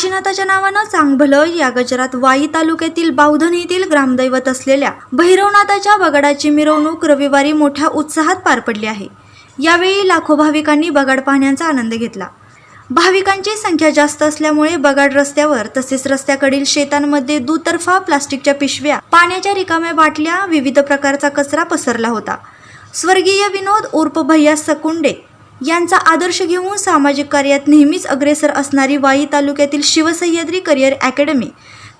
काशीनाथाच्या नावानं चांगभलं या गजरात वाई तालुक्यातील बावधन येथील ग्रामदैवत असलेल्या भैरवनाथाच्या बगाडाची मिरवणूक रविवारी मोठ्या उत्साहात पार पडली आहे. यावेळी लाखो भाविकांनी बगाड पाहण्याचा आनंद घेतला. भाविकांची संख्या जास्त असल्यामुळे बगाड रस्त्यावर तसेच रस्त्याकडील शेतांमध्ये दुतर्फा प्लास्टिकच्या पिशव्या पाण्याच्या रिकाम्या बाटल्या विविध प्रकारचा कचरा पसरला होता. स्वर्गीय विनोद उर्फ भैया सकुंडे यांचा आदर्श घेऊन सामाजिक कार्यात नेहमीच अग्रेसर असणारी वाई तालुक्यातील शिवसह्याद्री करिअर अकॅडमी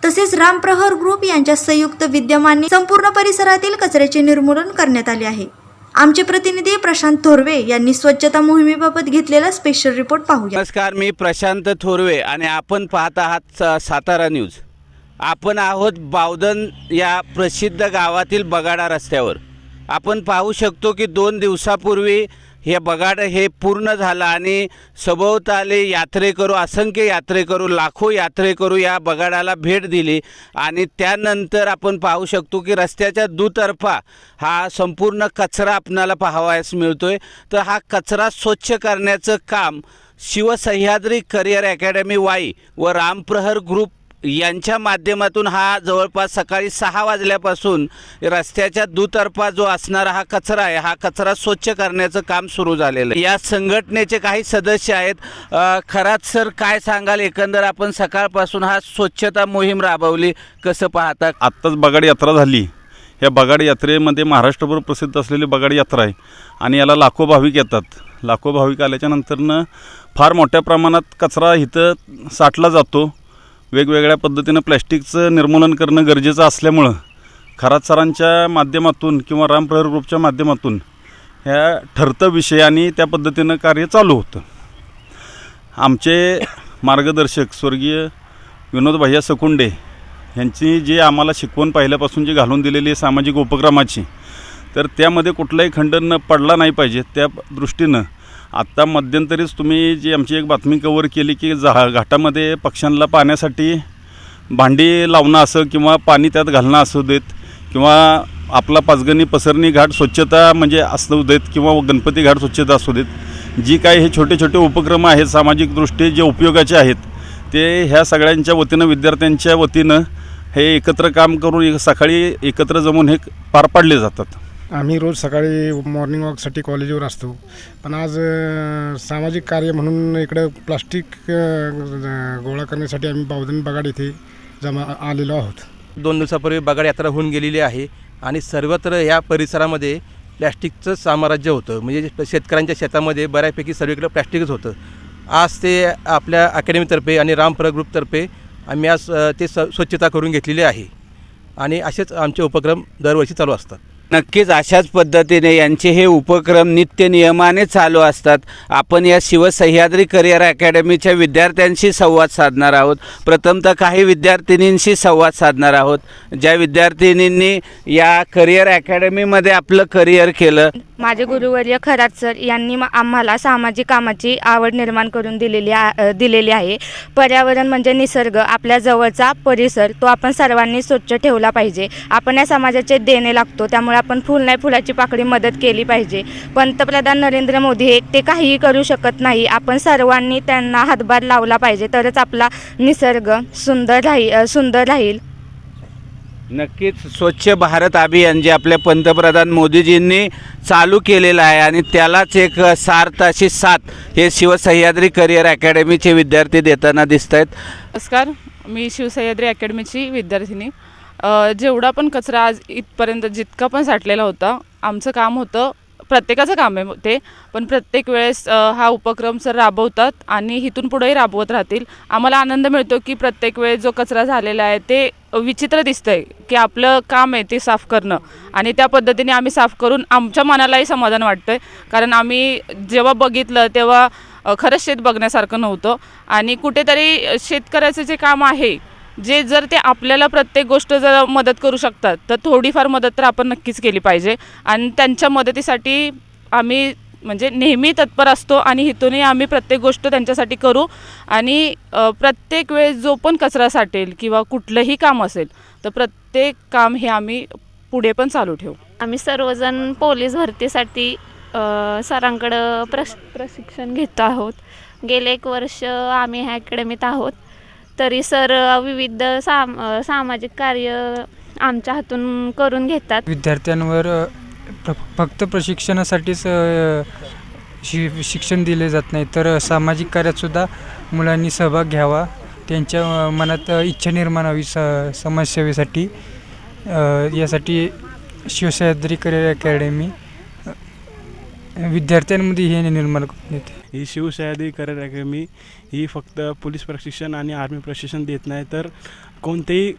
तसेच रामप्रहर ग्रुप यांच्या संयुक्त विद्यमाने संपूर्ण परिसरातील कचऱ्याचे निर्मूलन करण्यात आले आहे. आमचे प्रतिनिधी प्रशांत थोरवे यांनी स्वच्छता मोहिमेबाबत घेतलेला स्पेशल रिपोर्ट पाहूया. नमस्कार मी प्रशांत थोरवे आणि आपण पाहत आहात सातारा न्यूज आपण आहोत बावधन या प्रसिद्ध गावातील बगाडा रस्त्यावर. आपण पाहू शकतो की दोन दिवसापूर्वी हे बगाड हे पूर्ण झालं आणि सभोवताली यात्रेकरू असंख्य यात्रेकरू लाखो यात्रेकरू या बगाडाला भेट दिली आणि त्यानंतर आपण पाहू शकतो की रस्त्याच्या दुतर्फा हा संपूर्ण कचरा आपणाला पाहावयास मिळतो आहे तर हा कचरा स्वच्छ करण्याचं काम शिवसह्याद्री करिअर अकॅडमी वाई व रामप्रहर ग्रुप यांच्या माध्यमातून हा जवळपास सकाळी सहा वाजल्यापासून रस्त्याच्या दुतर्फा जो असणारा हा कचरा आहे हा कचरा स्वच्छ करण्याचं काम सुरू झालेलं आहे. या संघटनेचे काही सदस्य आहेत. खरात सर काय सांगाल? एकंदर आपण सकाळपासून हा स्वच्छता मोहीम राबवली. कसं पाहता? आत्ताच बगाड यात्रा झाली. या बगाड यात्रेमध्ये महाराष्ट्रभर प्रसिद्ध असलेली बगाड यात्रा आहे. आणि याला लाखो भाविक येतात. लाखो भाविक आल्याच्यानंतरनं फार मोठ्या प्रमाणात कचरा इथं साठला जातो. वेगवेगळ्या पद्धतीनं प्लॅस्टिकचं निर्मूलन करणं गरजेचं असल्यामुळं खरात सरांच्या माध्यमातून किंवा रामप्रहर ग्रुपच्या माध्यमातून ह्या ठरतं विषय आणि त्या पद्धतीनं कार्य चालू होतं. आमचे मार्गदर्शक स्वर्गीय विनोद भैया सकुंडे यांची जी आम्हाला शिकवण पहिल्यापासून जी घालून दिलेली आहे सामाजिक उपक्रमाची तर त्यामध्ये कुठलाही खंड न पडला नाही पाहिजे. त्या दृष्टीनं आत्ता मध्यंतरीच तुम्ही जी आमची एक बातमी कवर केली की झा घाटामध्ये पक्ष्यांना पाण्यासाठी भांडी लावणं असं किंवा पाणी त्यात घालणं असू देत किंवा आपला पाचगणी पसरणी घाट स्वच्छता म्हणजे असू देत किंवा गणपती घाट स्वच्छता असू देत जी काय हे छोटे छोटे उपक्रम आहेत सामाजिकदृष्टी जे उपयोगाचे आहेत ते ह्या सगळ्यांच्या वतीनं विद्यार्थ्यांच्या वतीनं हे एकत्र काम करून एक सकाळी एकत्र जमून हे पार पाडले जातात. आम्ही रोज सकाळी मॉर्निंग वॉकसाठी कॉलेजवर असतो. पण आज सामाजिक कार्य म्हणून इकडं प्लास्टिक गोळा करण्यासाठी आम्ही बावधन बगाड इथे जमा आलेलो आहोत. दोन दिवसापूर्वी बगाड यात्रा होऊन गेलेली आहे आणि सर्वत्र या परिसरामध्ये प्लॅस्टिकचं साम्राज्य होतं. म्हणजे शेतकऱ्यांच्या शेतामध्ये बऱ्यापैकी सर्वीकडे प्लॅस्टिकच होतं. आज ते आपल्या अकॅडमीतर्फे आणि रामप्रग ग्रुपतर्फे आम्ही आज ते स्वच्छता करून घेतलेली आहे. आणि असेच आमचे उपक्रम दरवर्षी चालू असतात. नक्कीच अशाच पद्धतीने यांचे हे उपक्रम नित्य नियमाने चालू असतात. आपण या शिवसह्याद्री करिअर अकॅडमीच्या विद्यार्थ्यांशी संवाद साधणार आहोत. प्रथमतः काही विद्यार्थिनींशी संवाद साधणार आहोत. ज्या विद्यार्थिनींनी या करिअर अकॅडमीमध्ये आपलं करिअर केलं. माझे गुरुवर्य खरात सर यांनी आम्हाला सामाजिक कामाची आवड निर्माण करून दिलेली दिलेली आहे. पर्यावरण म्हणजे निसर्ग. आपल्या जवळचा परिसर तो आपण सर्वांनी स्वच्छ ठेवला पाहिजे. आपण या समाजाचे देणे लागतो. त्यामुळे आपण फुल नाही फुलाची पाकळी मदत केली पाहिजे. पंतप्रधान नरेंद्र मोदी हे ते काहीही करू शकत नाही. आपण सर्वांनी त्यांना हातभार लावला पाहिजे. तरच आपला निसर्ग सुंदर राहील सुंदर राहील. नक्कीच स्वच्छ भारत अभियान जे आपल्या पंतप्रधान मोदीजींनी चालू केलेलं आहे आणि त्यालाच एक सार्थ अशी साथ हे शिवसह्याद्री करिअर अकॅडमीचे विद्यार्थी देताना दिसत आहेत नमस्कार. मी शिवसह्याद्री अकॅडमीची विद्यार्थिनी. जेवढा पण कचरा आज इथपर्यंत जितका पण साठलेला होता आमचं काम होतं प्रत्येकाचं काम आहे ते पण प्रत्येक वेळेस हा उपक्रम सर राबवतात आणि इथून पुढेही राबवत राहतील. आम्हाला आनंद मिळतो की प्रत्येक वेळेस जो कचरा झालेला आहे ते विचित्र दिसतं आहे की आपलं काम आहे ते साफ करणं. आणि त्या पद्धतीने आम्ही साफ करून आमच्या मनालाही समाधान वाटतं आहे कारण आम्ही जेव्हा बघितलं तेव्हा खरंच शेत बघण्यासारखं नव्हतं. आणि कुठेतरी शेतकऱ्याचं जे काम आहे जे जर ते आपल्याला प्रत्येक गोष्ट जर मदत करू शकतात तर थोडीफार मदत तर आपण नक्कीच केली पाहिजे. आणि त्यांच्या मदतीसाठी आम्ही म्हणजे नेहमी तत्पर असतो आणि हिथूनही आम्ही प्रत्येक गोष्ट त्यांच्यासाठी करू. आणि प्रत्येक वेळेस जो पण कचरा साठेल किंवा कुठलंही काम असेल तर प्रत्येक काम हे आम्ही पुढे पण चालू ठेवू. आम्ही सर्वजण पोलीस भरतीसाठी सरांकडं प्रश प्रशिक्षण घेत आहोत. गेले एक वर्ष आम्ही ह्या अकॅडमीत आहोत. तरी सर विविध साम सामाजिक कार्य आमच्या हातून करून घेतात. विद्यार्थ्यांवर प्र फक्त प्रशिक्षणासाठीच शि शिक्षण दिले जात नाही तर सामाजिक कार्यातसुद्धा मुलांनी सहभाग घ्यावा त्यांच्या मनात इच्छा निर्माण व्हावी स समाजसेवेसाठी. यासाठी शिवसह्याद्री करिअर अकॅडमी विद्यार्थ्यांमध्ये हे निर्माण करून देते ही शिवसह्याद्री करिअर अकॅडमी ही फक्त पोलीस प्रशिक्षण आणि आर्मी प्रशिक्षण देत नाही तर कोणतेही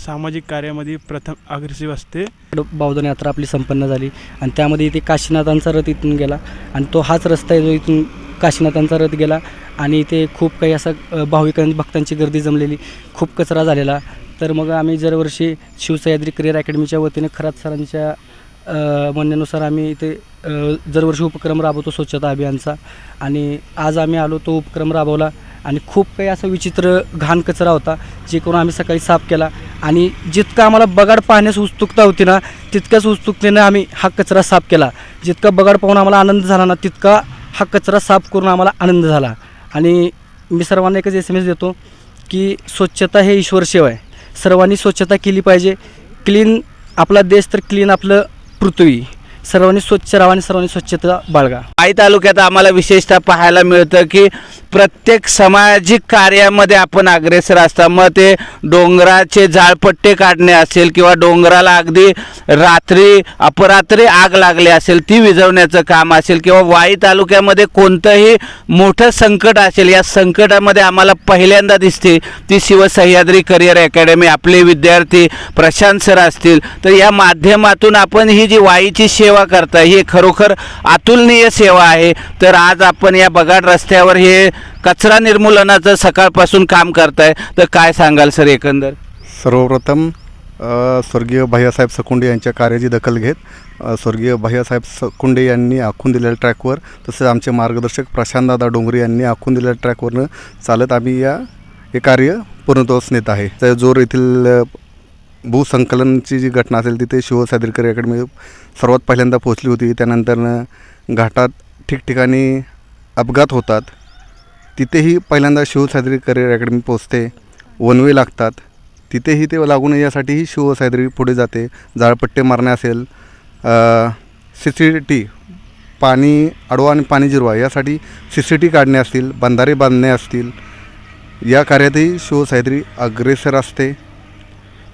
सामाजिक कार्यामध्ये प्रथम अग्रेसिव्ह असते. बावधन यात्रा आपली संपन्न झाली आणि त्यामध्ये इथे काशीनाथांचा रथ इथून गेला आणि तो हाच रस्ता आहे जो इथून काशीनाथांचा रथ गेला आणि इथे खूप काही असा भाविकां भक्तांची गर्दी जमलेली खूप कचरा झालेला. तर मग आम्ही दरवर्षी शिवसह्याद्री करिअर अकॅडमीच्या वतीने खरात सरांच्या म्हणण्यानुसार आम्ही इथे दरवर्षी उपक्रम राबवतो स्वच्छता अभियानचा. आणि आज आम्ही आलो तो उपक्रम राबवला आणि खूप काही असा विचित्र घाण कचरा होता जे करून आम्ही सकाळी साफ केला. आणि जितका आम्हाला बगाड पाहण्यास उत्सुकता होती ना तितक्याच उत्सुकतेनं आम्ही हा कचरा साफ केला. जितका बगाड पाहून आम्हाला आनंद झाला ना तितका हा कचरा साफ करून आम्हाला आनंद झाला. आणि मी सर्वांना एकच एस एम एस देतो की स्वच्छता हे ईश्वर सेवा आहे सर्वांनी स्वच्छता केली पाहिजे. क्लीन आपला देश तर क्लीन आपलं por ti. सर्वांनी स्वच्छ राहा आणि सर्वांनी स्वच्छता बाळगा. आई तालुक्यात आम्हाला विशेषतः पाहायला मिळतं की प्रत्येक सामाजिक कार्यामध्ये आपण अग्रेसर असता. मग ते डोंगराचे जाळपट्टे काढणे असेल किंवा डोंगराला अगदी रात्री अपरात्री आग लागली असेल ती विझवण्याचं काम असेल किंवा वाई तालुक्यामध्ये कोणतंही मोठं संकट असेल या संकटामध्ये आम्हाला पहिल्यांदा दिसते ती शिवसह्याद्री करिअर अकॅडमी. आपले विद्यार्थी प्रशांत सर असतील. तर या माध्यमातून आपण ही जी वाईची शे सेवा करताय. ही खरोखर अतुलनीय सेवा आहे. तर आज आपण या बगाड रस्त्यावर हे कचरा निर्मूलनाचं सकाळपासून काम करताय. तर काय सांगाल सर एकंदर? सर्वप्रथम स्वर्गीय भैयासाहेब सकुंडे यांच्या कार्याची दखल घेत स्वर्गीय भैयासाहेब सकुंडे यांनी आखून दिलेल्या ट्रॅकवर तसेच आमचे मार्गदर्शक प्रशांतदादा डोंगरे यांनी आखून दिलेल्या ट्रॅकवरनं चालत आम्ही या हे कार्य पूर्णत्वास नेत आहे. तर जोर येथील भूसंकलनची जी घटना असेल तिथे शिवसादरीकर अकॅडमी सर्वात पहिल्यांदा पोहोचली होती. त्यानंतरनं घाटात ठिकठिकाणी अपघात होतात. तिथेही पहिल्यांदा शिव साजरी करिअर अकॅडमी पोचते वनवे लागतात. तिथेही ते लागू नये यासाठीही शिवसादरी पुढे जाते. जाळपट्टे मारणे असेल सी सी टी पाणी अडवा आणि पाणी जिरवा यासाठी सी सी टी काढणे असतील बंधारे बांधणे असतील. या कार्यातही शिवसादरी अग्रेसर असते.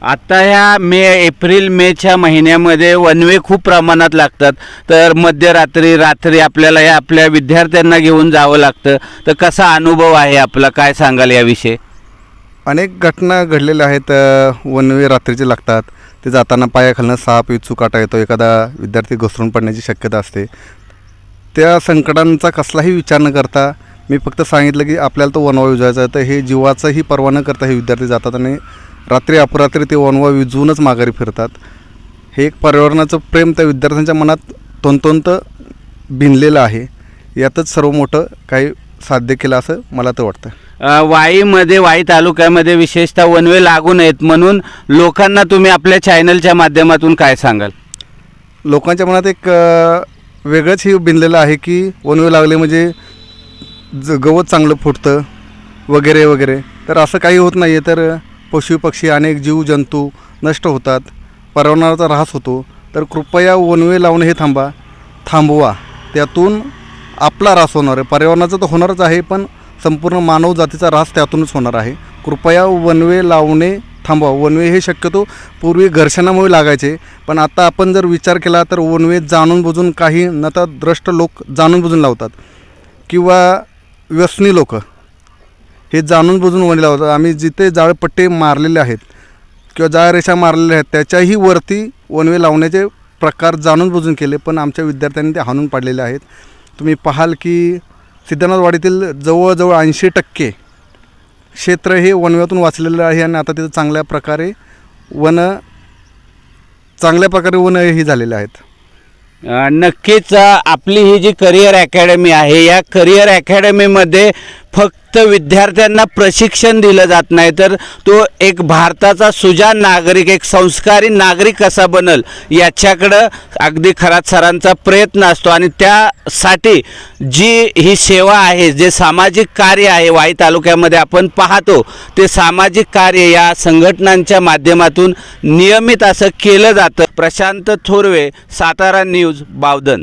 आता ह्या मे एप्रिल मेच्या महिन्यामध्ये वनवे खूप प्रमाणात लागतात. तर मध्यरात्री रात्री आपल्याला या आपल्या विद्यार्थ्यांना घेऊन जावं लागतं. तर कसा अनुभव आहे आपला? काय सांगाल याविषयी? अनेक घटना घडलेल्या आहेत वन वनवे रात्रीचे लागतात. ते जाताना पायाखालनं साप इचू काटा येतो. एखादा विद्यार्थी घसरून पडण्याची शक्यता असते. त्या संकटांचा कसलाही विचार न करता मी फक्त सांगितलं की आपल्याला तो वनवा विजायचा आहे. तर हे जीवाचाही पर्वा न करता हे विद्यार्थी जातात आणि रात्री अपरात्री ते वनवा विजवूनच माघारी फिरतात. हे एक पर्यावरणाचं प्रेम त्या विद्यार्थ्यांच्या मनात तंतोंत भिनलेलं आहे. यातच सर्व मोठं काही साध्य केलं असं मला तर वाटतं. वाईमध्ये वाई तालुक्यामध्ये विशेषतः वनवे लागू नयेत म्हणून लोकांना तुम्ही आपल्या चॅनलच्या माध्यमातून काय सांगाल? लोकांच्या मनात एक वेगळंच हे बिनलेलं आहे की वनवे लागले म्हणजे ज गवत चांगलं फुटतं वगैरे वगैरे. तर असं काही होत नाही आहे तर पशुपक्षी अनेक जीवजंतू नष्ट होतात. पर्यावरणाचा ऱ्हास होतो. तर कृपया वनवे लावणं हे थांबा थांबवा. त्यातून आपला ऱ्हास होणार आहे. पर्यावरणाचा तर होणारच आहे पण संपूर्ण मानव जातीचा ऱ्हास त्यातूनच होणार आहे. कृपया वनवे लावणे थांबवा. वनवे हे शक्यतो पूर्वी घर्षणामुळे लागायचे पण आता आपण जर विचार केला तर वनवे जाणून बुजून काही नतद्रष्ट लोक जाणून बुजून लावतात. किंवा व्यसनी लोक. हे जाणून बुजून वने लावतात आम्ही जिथे जाळपट्टे मारलेले आहेत किंवा जाळरेषा मारलेल्या आहेत त्याच्याही वरती वनवे लावण्याचे प्रकार जाणून बुजून केले पण आमच्या विद्यार्थ्यांनी ते हाणून पाडलेले आहेत. तुम्ही पाहाल की सिद्धनाथवाडीतील जवळजवळ ऐंशी टक्के क्षेत्र हे वनव्यातून वाचलेलं आहे आणि आता तिथं चांगल्या प्रकारे वन चांगल्या प्रकारे वन ही झालेले आहेत. नक्कीच आपली ही जी करिअर अकॅडमी आहे या करिअर अकॅडमीमध्ये फक्त विद्यार्थ्यांना प्रशिक्षण दिलं जात नाही तर तो एक भारताचा सुजान नागरिक एक संस्कारी नागरिक कसा बनल याच्याकडं अगदी खरात सरांचा प्रयत्न असतो. आणि त्यासाठी जी ही सेवा आहे जे सामाजिक कार्य आहे वाई तालुक्यामध्ये आपण पाहतो ते सामाजिक कार्य या संघटनांच्या माध्यमातून नियमित असं केलं जातं. प्रशांत थोरवे सातारा न्यूज बावधन.